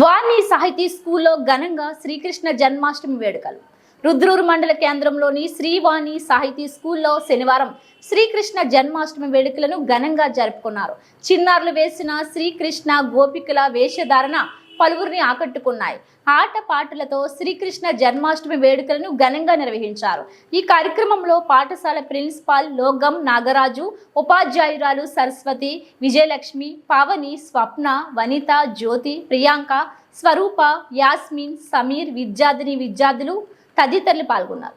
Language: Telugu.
వాణి సాహితీ స్కూల్లో ఘనంగా శ్రీకృష్ణ జన్మాష్టమి వేడుకలు. రుద్రూరు మండల కేంద్రంలోని శ్రీవాణి సాహితీ స్కూల్లో శనివారం శ్రీకృష్ణ జన్మాష్టమి వేడుకలను ఘనంగా జరుపుకున్నారు. చిన్నారులు వేసిన శ్రీకృష్ణ గోపికల వేషధారణ పలువురిని ఆకట్టుకున్నాయి. ఆట పాటలతో శ్రీకృష్ణ జన్మాష్టమి వేడుకలను ఘనంగా నిర్వహించారు. ఈ కార్యక్రమంలో పాఠశాల ప్రిన్సిపాల్ లోగం నాగరాజు ఉపాధ్యాయురాలు సరస్వతి విజయలక్ష్మి పావని స్వప్న వనిత జ్యోతి ప్రియాంక స్వరూప యాస్మిన్ సమీర్ విద్యార్థిని విద్యార్థులు తదితరులు పాల్గొన్నారు.